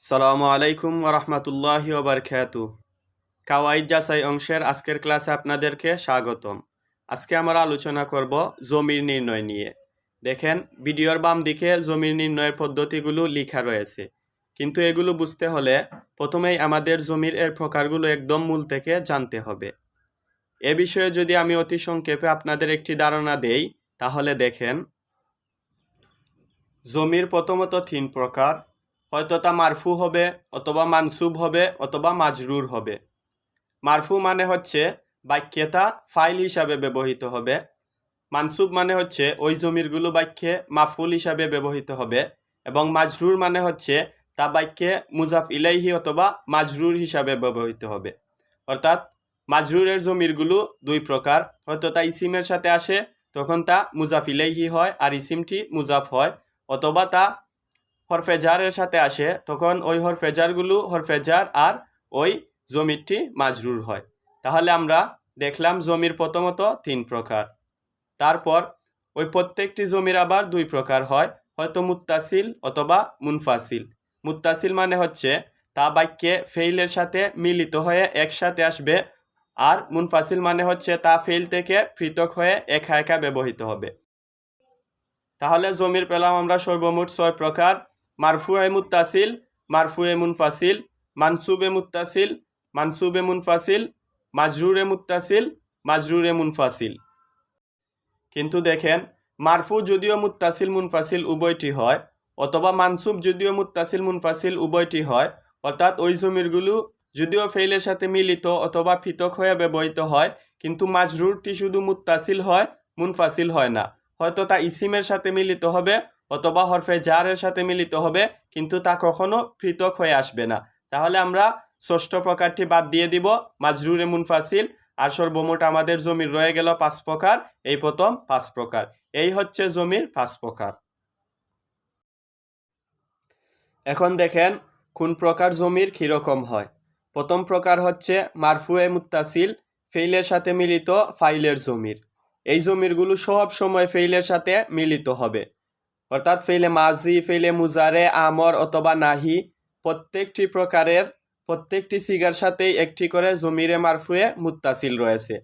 সালামু আলাইকুম ওরহমতুল্লাহ ওবরকাতু কাওয়াইদ জাসাই অংশের আজকের ক্লাসে আপনাদেরকে স্বাগতম। আজকে আমরা আলোচনা করব জমির নির্ণয় নিয়ে। দেখেন, ভিডিওর বাম দিকে জমির নির্ণয়ের পদ্ধতিগুলো লেখা রয়েছে। কিন্তু এগুলো বুঝতে হলে প্রথমেই আমাদের জমির এর প্রকারগুলো একদম মূল থেকে জানতে হবে। এ বিষয়ে যদি আমি অতি সংক্ষেপে আপনাদের একটি ধারণা দেই, তাহলে দেখেন, জমির প্রথমত তিন প্রকার হয়তো তা মারফু হবে অথবা মানসুব হবে অথবা মাজরুর হবে। মারফু মানে হচ্ছে বাক্যে তা ফাইল হিসাবে ব্যবহৃত হবে। মানসুব মানে হচ্ছে ওই জমিরগুলো বাক্যে মাফুল হিসাবে ব্যবহৃত হবে এবং মাজরুর মানে হচ্ছে তা বাক্যে মুজাফ ইলাইহি অথবা মাজরুর হিসাবে ব্যবহৃত হবে। অর্থাৎ মাজরুরের জমিরগুলো দুই প্রকার, হয়তো তা ইসিমের সাথে আসে, তখন তা মুজাফ ইলাইহি হয় আর ইসিমটি মুজাফ হয়, অথবা তা হরফেজারের সাথে আসে, তখন ওই হরফেজারগুলো হরফেজার আর ওই জমিরটি মাজরুর হয়। তাহলে আমরা দেখলাম জমির প্রথমত তিন প্রকার। তারপর ওই প্রত্যেকটি জমির আবার দুই প্রকার হয়, হয়তো মুত্তাসিল অথবা মুনফাসিল। মুত্তাসিল মানে হচ্ছে তা বাক্যে ফেইলের সাথে মিলিত হয়ে একসাথে আসবে, আর মুনফাসিল মানে হচ্ছে তা ফেইল থেকে পৃথক হয়ে একা একা ব্যবহৃত হবে। তাহলে জমির পেলাম আমরা সর্বমোট ছয় প্রকার। মারফুয়ে মুত্তাসিল, মারফুয়ে মুনফাসিল, মানসুবে মুত্তাসিল, মানসুবে মুনফাসিল, মাজরুরে মুত্তাসিল, মাজরুরে মুনফাসিল। কিন্তু দেখেন, মারফু যদিও মুত্তাসিল, মুনফাসিল উভয়টি হয়, অথবা মানসুব যদিও মুত্তাসিল, মুনফাসিল উভয়টি হয়, অর্থাৎ ওই জমিরগুলো যদিও ফেইলের সাথে মিলিত অথবা পৃথক হয়ে ব্যবহৃত হয়, কিন্তু মাজরুরটি শুধু মুত্তাসিল হয়, মুনফাসিল হয় না। হয়তো তা ইসিমের সাথে মিলিত হবে অথবা হরফে জারের সাথে মিলিত হবে, কিন্তু তা কখনো পৃথক হয়ে আসবে না। তাহলে আমরা ষষ্ঠ প্রকারটি বাদ দিয়ে দিব মাজরুরে মুনফাসিল, আর সর্বমোট আমাদের জমির রয়ে গেল পাঁচ প্রকার, এই প্রথম পাঁচ প্রকার। এই হচ্ছে জমির পাঁচ প্রকার। এখন দেখেন কোন প্রকার জমির কীরকম হয়। প্রথম প্রকার হচ্ছে মারফুয়ে মুত্তাসিল, ফেইলের সাথে মিলিত ফাইলের জমির। এই জমিরগুলো সব সময় ফেইলের সাথে মিলিত হবে। অর্থাৎ ফেইলে মাজি, ফেইলে মুজারে, আমর অথবা নাহি, প্রত্যেকটি প্রকারের, প্রত্যেকটি সিগার সাথেই একটি করে জমিরে মারফুয়ে মুত্তাসিল রয়েছে।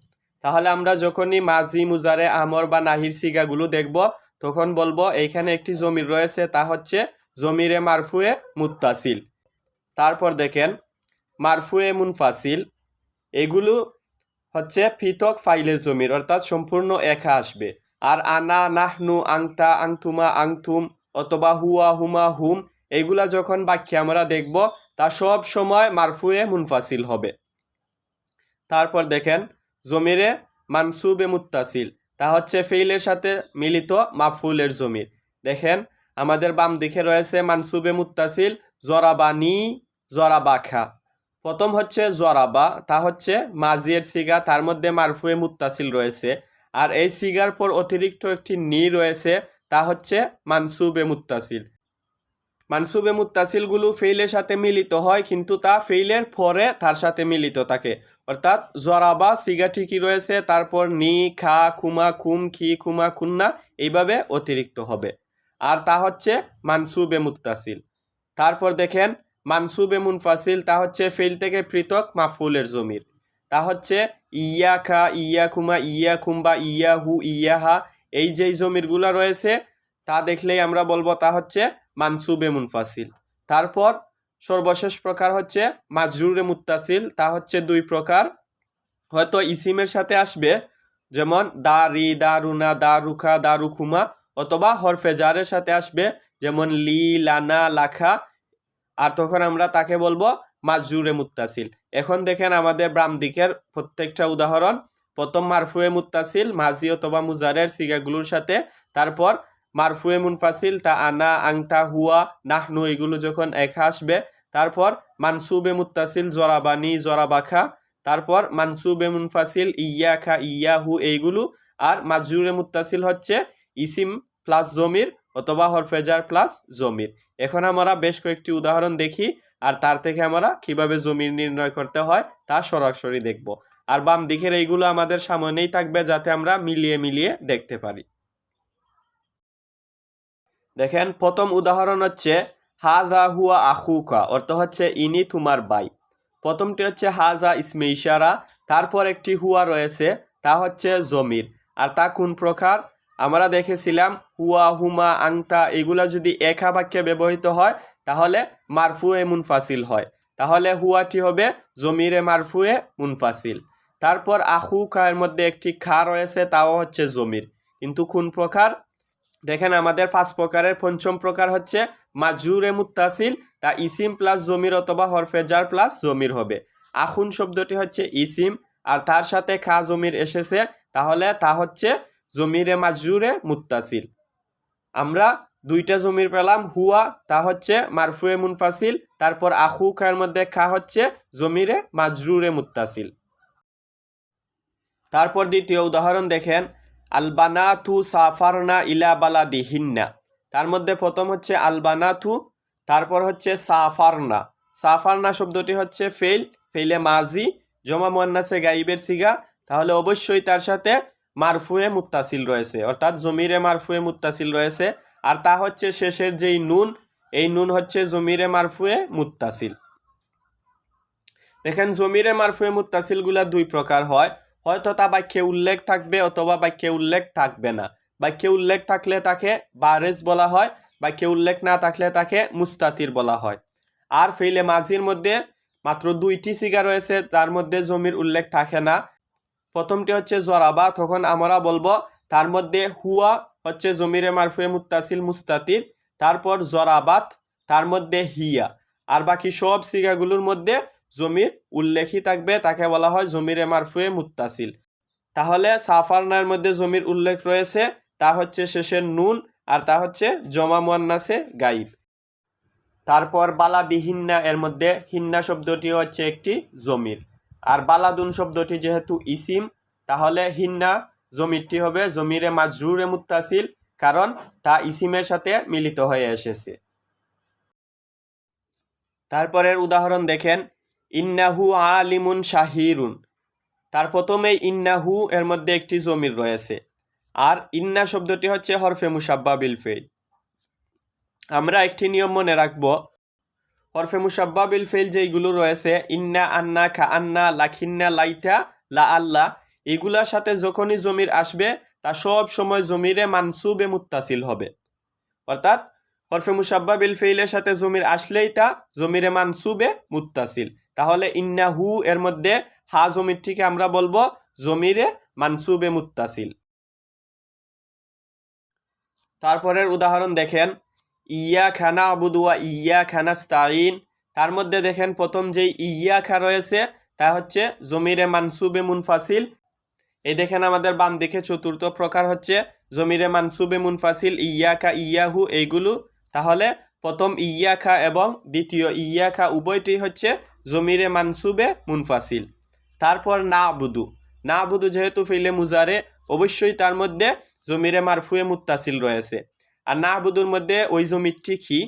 তাহলে আমরা যখনই মাজি, মুজারে, আমর বা নাহির সিগাগুলো দেখব, তখন বলব এইখানে একটি জমির রয়েছে, তা হচ্ছে জমিরে মারফুয়ে মুত্তাসিল। তারপর দেখেন, মারফুয়ে মুনফাসিল, এগুলো হচ্ছে পৃথক ফাইলের জমির, অর্থাৎ সম্পূর্ণ একা আসবে। আর আনা নাহনু আংতা আংতুমা আংতুম অথবা হুয়া হুমা হুম, এগুলা যখন বাক্যে আমরা দেখব, তা সব সময় মারফুয়ে মুনফাসিল হবে। তারপর দেখেন, জমিরে মানসুবে মুত্তাসিল, তা হচ্ছে ফেইলের সাথে মিলিত মাফুলের জমির। দেখেন, আমাদের বাম দিকে রয়েছে মানসুবে মুত্তাসিল জরাবানি জরাবাখা প্রথম হচ্ছে জরাবা, তা হচ্ছে মাজিয়ের সিগা, তার মধ্যে মারফুয়ে মুত্তাসিল রয়েছে। আর এই সিগার পর অতিরিক্ত একটি নি রয়েছে, তা হচ্ছে মানসুবে মুত্তাসিল। মানসুবে মুত্তাসিলগুলো ফেইলের সাথে মিলিত হয়, কিন্তু তা ফেইলের পরে তার সাথে মিলিত থাকে। অর্থাৎ জরাবা সিগাটি কি রয়েছে, তারপর নি, খা, খুমা, খুম, খি, খুমা, খুন্না এইভাবে অতিরিক্ত হবে। আর তা হচ্ছে মানসুবে মুত্তাসিল। তারপর দেখেন, মানসুবে মুনফাসিল তা হচ্ছে ফেইল থেকে পৃথক মাফুলের জমির। তা হচ্ছে ইয়া খা ইয়া খুমা ইয়া খুম্বা ইয়া হু ইয়া এই যেই জমিরগুলা রয়েছে, তা দেখলেই আমরা বলব তা হচ্ছে মানসুবে মুনফাসিল। তারপর সর্বশেষ প্রকার হচ্ছে মাজরুরে মুত্তাসিল, তা হচ্ছে দুই প্রকার। হয়তো ইসিমের সাথে আসবে, যেমন দা, রি, দা রুনা দা রুখা দা রুখুমা অথবা হরফেজারের সাথে আসবে, যেমন লি লানা লাখা আর তখন আমরা তাকে বলব মাজরুরে মুত্তাসিল। এখন দেখেন আমাদের বাম দিকের প্রত্যেকটা উদাহরণ। প্রথম মারফুয়ে মুত্তাসিল, মাজি অথবা মুজারের সিগাগুলোর সাথে। তারপর মারফুয়ে মুনফাসিল, তা আনা, আংতা, হুয়া, নাহনু, এগুলো যখন একা আসবে। তারপর মানসুবে মুত্তাসিল, জরাবানি, জরাবাখা। তারপর মানসুবে মুনফাসিল ইয়া খা ইয়া হু এইগুলো। আর মাজরুরে মুত্তাসিল হচ্ছে ইসিম প্লাস জমির অথবা হরফেজার প্লাস জমির। এখন আমরা বেশ কয়েকটি উদাহরণ দেখি। আর তার থেকে আমরা কীভাবে জমির নির্ণয় করতে হয়, তা সরাসরি দেখব। আর বাম দিকের এইগুলো আমাদের সামনেই থাকবে যাতে আমরা মিলিয়ে মিলিয়ে দেখতে পারি। দেখেন, প্রথম উদাহরণ হচ্ছে হাজা হুয়া আখুকা অর্থ হচ্ছে, ইনি তোমার ভাই প্রথমটি হচ্ছে হাজা ইসমে ইশারা তারপর একটি হুয়া রয়েছে, তা হচ্ছে, জমির আর তা কোন প্রকার? আমরা দেখেছিলাম, হুয়া হুমা আংতা এগুলা যদি একা বাক্যে ব্যবহৃত হয় তাহলে মারফুয়ে মুনফাসিল হয়। তাহলে হুয়াটি হবে জমিরে মারফুয়ে মুনফাসিল। তারপর আহু খায়ের মধ্যে একটি খা রয়েছে, তাও হচ্ছে জমির। কিন্তু কোন প্রকার? দেখেন আমাদের পাঁচ প্রকারের পঞ্চম প্রকার হচ্ছে মাজুরে মুত্তাসিল, তা ইসিম প্লাস জমির অথবা হরফেজার প্লাস জমির হবে। আখুন শব্দটি হচ্ছে ইসিম, আর তার সাথে খা জমির এসেছে, তাহলে তা হচ্ছে জমিরে মাজুরে মুত্তাসিল। আমরা দুইটা জমির পেলাম, হুয়া, তা হচ্ছে মারফুয়ে মুনফাসিল, তারপর আখু খায়ের মধ্যে খা হচ্ছে জমিরে মাজরুরে মুত্তাসিল। তারপর দ্বিতীয় উদাহরণ দেখেন আলবানাথু সাফারনা ইলা বালাদি হিন্না তার মধ্যে প্রথম হচ্ছে আলবানাথু তারপর হচ্ছে সাফারনা। সাফারনা শব্দটি হচ্ছে ফেল ফেলে মাজি, জমা মোয়ান্নাসে গাইবের সিগা, তাহলে অবশ্যই তার সাথে মারফুয়ে মুত্তাসিল রয়েছে, অর্থাৎ জমিরে মারফুয়ে মুত্তাসিল রয়েছে আর তা হচ্ছে শেষের যেই নুন, এই নুন হচ্ছে জমিরে মারফুয়ে মুত্তাসিল। দেখেন, জমিরে মারফুয়ে মুত্তাসিলগুলা দুই প্রকার হয়। হয়তো তা বাক্যে উল্লেখ থাকবে অথবা বাক্যে উল্লেখ থাকবে না। বাক্যে উল্লেখ থাকলে তাকে বারেজ বলা হয়, বাক্যে উল্লেখ না থাকলে তাকে মুস্তাতির বলা হয়। আর ফেলে মাঝির মধ্যে মাত্র দুইটি সিগা রয়েছে তার মধ্যে জমির উল্লেখ থাকে না। প্রথমটি হচ্ছে জরাবা, তখন আমরা বলব তার মধ্যে হুয়া হচ্ছে জমিরে মারফুয়ে মুত্তাসিল মুস্তাতির, তারপর জরাবাত, তার মধ্যে হিয়া। আর বাকি সব সিগাগুলোর মধ্যে জমির উল্লেখই থাকবে, তাকে বলা হয় জমিরে মারফুয়ে মুত্তাসিল। তাহলে সাফারনার মধ্যে জমির উল্লেখ রয়েছে, তা হচ্ছে শেষের নুন আর তা হচ্ছে জমা মুয়ান্নাসে গাইব। তারপর বালাদি হিন্না, এর মধ্যে হিন্না শব্দটি হচ্ছে একটি জমির। আর বালাদুন শব্দটি যেহেতু ইসিম, তাহলে হিন্না জমিরটি হবে জমিরে মাজরুরে মুত্তাসিল, কারণ তা ইসিমের সাথে মিলিত হয়ে এসেছে। তারপরের উদাহরণ দেখেন, ইন্নাহু আলিমুন শাহিরুন। তার প্রথমে ইন্নাহু এর মধ্যে একটি জমির রয়েছে। আর ইন্না শব্দটি হচ্ছে হরফে মুসাব্বা বিলফেই আমরা একটি নিয়ম মনে রাখব, হরফে মুসাব্বা বিলফেল যেইগুলো রয়েছে, ইন্না আন্না খা আন্না লাখিন্না লাইতা লা আল্লাহ এগুলার সাথে যখনই জমির আসবে, তা সব সময় জমিরে মানসুবে মুত্তাসিল হবে। অর্থাৎ হরফে মুসাব্বা বিল ফেইলের সাথে জমির আসলেই তা জমিরে মানসুবে মুত্তাসিল। তাহলে ইন্না হু এর মধ্যে হা জমির থেকে আমরা বলব জমিরে মানসুবে মুত্তাসিল। তারপরের উদাহরণ দেখেন ইয়া খানা আবুদুয়া ইয়া খানা স্তাইন তার মধ্যে দেখেন প্রথম যে ইয়া খা রয়েছে, তা হচ্ছে জমিরে মানসুবে মুনফাসিল এই দেখেন আমাদের বাম দিকে চতুর্থ প্রকার হচ্ছে জমিরে মানসুবে মুনফাসিল, ইয়াকা, ইয়াহু এইগুলো। তাহলে প্রথম ইয়াখা এবং দ্বিতীয় ইয়াখা উভয়টি হচ্ছে জমিরে মানসুবে মুনফাসিল। তারপর না বুদু না বুদু যেহেতু ফেলে মুজারে, অবশ্যই তার মধ্যে জমিরে মারফুয়ে মুত্তাসিল রয়েছে। আর না বুদুর মধ্যে ওই জমিরটি কি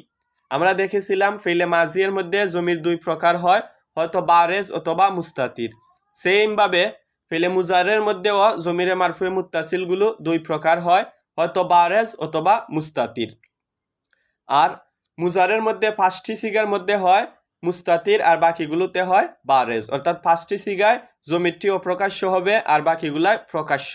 আমরা দেখেছিলাম ফেলে মাজিয়ের মধ্যে জমির দুই প্রকার হয়, হয়তো বারেজ অথবা মুস্তাতির। সেমভাবে ফেলে মুজারের মধ্যেও জমিরে মারফুয়ে মুত্তাসিলগুলো দুই প্রকার হয়, হয়তো বারেজ অথবা মুস্তাতির। আর মুজারের মধ্যে পাঁচটি সিগার মধ্যে হয়, মুস্তাতির, আর বাকিগুলোতে হয় বারেজ। অর্থাৎ পাঁচটি সিগায় জমিরটি অপ্রকাশ্য হবে, আর বাকিগুলায় প্রকাশ্য।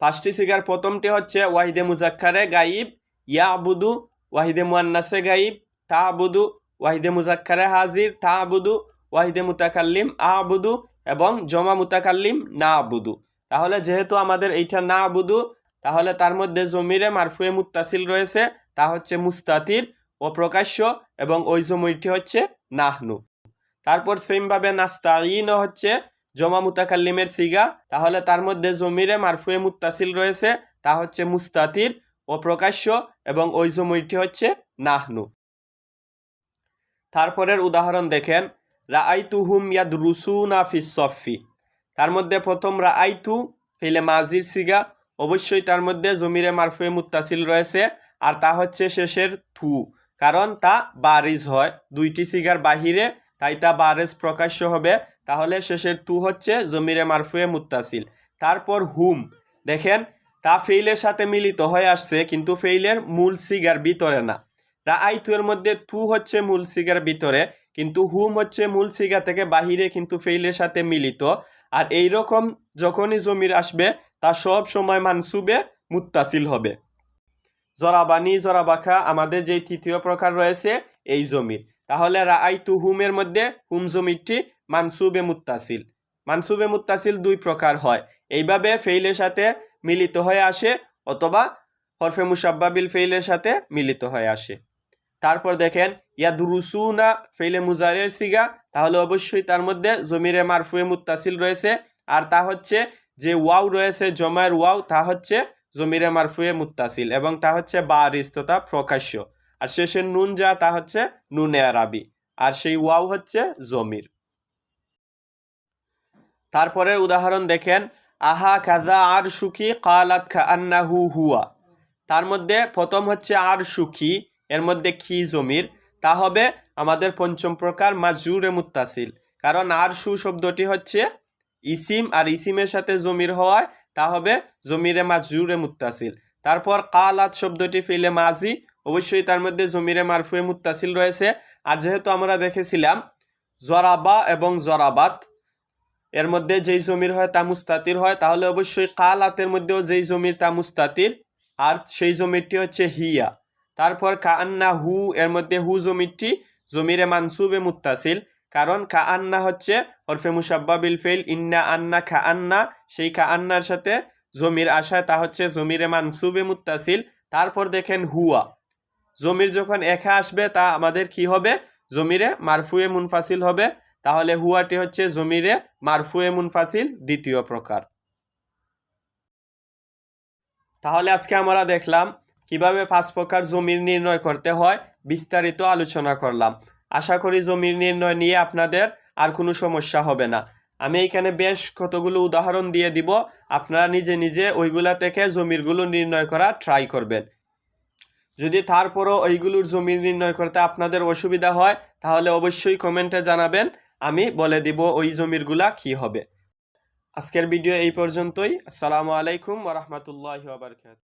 পাঁচটি সিগার প্রথমটি হচ্ছে ওয়াহিদে মুজাক্কারে গাইব ইয়া আবুদু ওয়াহিদে মুয়ান্নাসে গাইব তা আবুদু ওয়াহিদে মুজাক্কারে হাজির তা আবুদু ওয়াহিদে মুতাকাল্লিম, আবুদু এবং জমা মুতাকাল্লিম না আবুদু তাহলে যেহেতু আমাদের এইটা না আবুদু তাহলে তার মধ্যে জমিরে মারফুয়ে মুত্তাসিল রয়েছে, তা হচ্ছে মুস্তাতির ও প্রকাশ্য, এবং ওই জমিটি হচ্ছে নাহনু। তারপর সেমভাবে নাস্তাইনও হচ্ছে জমা মুতাকাল্লিমের সিগা। তাহলে তার মধ্যে জমিরে মারফুয়ে মুত্তাসিল রয়েছে, তা হচ্ছে মুস্তাতির ও প্রকাশ্য, এবং ওই জমিটি হচ্ছে নাহনু। তারপরের উদাহরণ দেখেন। রাআইতুহুম ইয়াদরুসুনা ফিস সফি তার মধ্যে প্রথম রা রাআইতু, ফিলে মাজির সিগা, অবশ্যই তার মধ্যে জমিরে মারফুয়ে মুত্তাসিল রয়েছে, আর তা হচ্ছে শেষের থু, কারণ তা বারিজ হয়, দুইটি সিগার বাহিরে, তাই তা বারেজ প্রকাশ্য হবে, তাহলে শেষের তু হচ্ছে জমিরে মারফুয়ে মুত্তাসিল। তারপর হুম, দেখেন, তা ফেইলের সাথে মিলিত হয়ে আসছে, কিন্তু ফেইলের মূল সিগার ভিতরে না। রাআইতু এর মধ্যে তু হচ্ছে মূল সিগার ভিতরে কিন্তু হুম হচ্ছে মূল সিগা থেকে বাহিরে কিন্তু ফেইলের সাথে মিলিত। আর এই রকম যখনই জমির আসবে, তা সব সময় মানসুবে মুত্তাসিল হবে। জরাবানি জরাবাখা আমাদের যে তৃতীয় প্রকার রয়েছে, এই জমির তাহলে রাআইতু হুমের মধ্যে হুম জমিরটি মানসুবে মুত্তাসিল। মানসুবে মুত্তাসিল দুই প্রকার হয়। এইভাবে ফেইলের সাথে মিলিত হয়ে আসে, অথবা হরফে মুসাব্বাবিল ফেইলের সাথে মিলিত হয়ে আসে। তারপর দেখেন ইয়া দুরুসুনা ফেইলে মুজারের সিগা, তাহলে অবশ্যই তার মধ্যে জমিরে মারফুয়ে মুত্তাসিল রয়েছে। আর তা হচ্ছে যে ওয়াও রয়েছে, জমায়ের ওয়াও, তা হচ্ছে জমিরে মারফুয়ে মুত্তাসিল এবং তা হচ্ছে বা রিস্ততা প্রকাশ্য। আর শেষের নুন যা, তা হচ্ছে নুনে আরাবি। আর সেই ওয়াও হচ্ছে জমির। তারপরে উদাহরণ দেখেন, আহা কাদা আর সুখী কালাত খা আন্নাহু হুয়া। তার মধ্যে প্রথম হচ্ছে আর সুখী এর মধ্যে খি জমির? তা হবে আমাদের পঞ্চম প্রকার মাজুরে মুত্তাসিল। কারণ আর সু শব্দটি হচ্ছে ইসিম, আর ইসিমের সাথে জমির হওয়ায় তা হবে জমিরে মাজুরে মুত্তাসিল। তারপর কালাত শব্দটি ফেলে মাজি, অবশ্যই তার মধ্যে জমিরে মারফুয়ে মুত্তাসিল রয়েছে। আর যেহেতু আমরা দেখেছিলাম জরাবা এবং জরাবাত, এর মধ্যে যেই জমির হয় তা মুস্তাতির হয়, তাহলে অবশ্যই কালাতের মধ্যেও যেই জমির তা মুস্তাতির, আর সেই জমিরটি হচ্ছে হিয়া। তারপর কান্না হু, এর মধ্যে হু জমিরটি, জমিরে মানসুবে মুত্তাসিল। কারণ কা আন্না হচ্ছে হরফে মুসাব্বাবিল ফেল ইন্না আন্না খা আন্না সেই খা আন্নার সাথে জমির আশায় তা হচ্ছে জমিরে মানসুবে মুত্তাসিল। তারপর দেখেন হুয়া। জমির যখন একা আসবে, তা আমাদের কি হবে? জমিরে মারফুয়ে মুনফাসিল হবে। তাহলে হুয়াটি হচ্ছে জমিরে মারফুয়ে মুনফাসিল, দ্বিতীয় প্রকার। তাহলে আজকে আমরা দেখলাম কীভাবে পাঁচ প্রকার জমির নির্ণয় করতে হয় বিস্তারিত আলোচনা করলাম। আশা করি জমির নির্ণয় নিয়ে আপনাদের আর কোনো সমস্যা হবে না। আমি এখানে বেশ কতগুলো উদাহরণ দিয়ে দিব। আপনারা নিজে নিজে ওইগুলা থেকে জমিরগুলো নির্ণয় করা ট্রাই করবেন। যদি তারপরও ওইগুলোর জমি নির্ণয় করতে আপনাদের অসুবিধা হয়, তাহলে অবশ্যই কমেন্টে জানাবেন। আমি বলে দিব ওই জমিরগুলা কি হবে। আজকের ভিডিও এই পর্যন্তই। আসসালামু আলাইকুম ওরহমতুল্লাহ বারকাত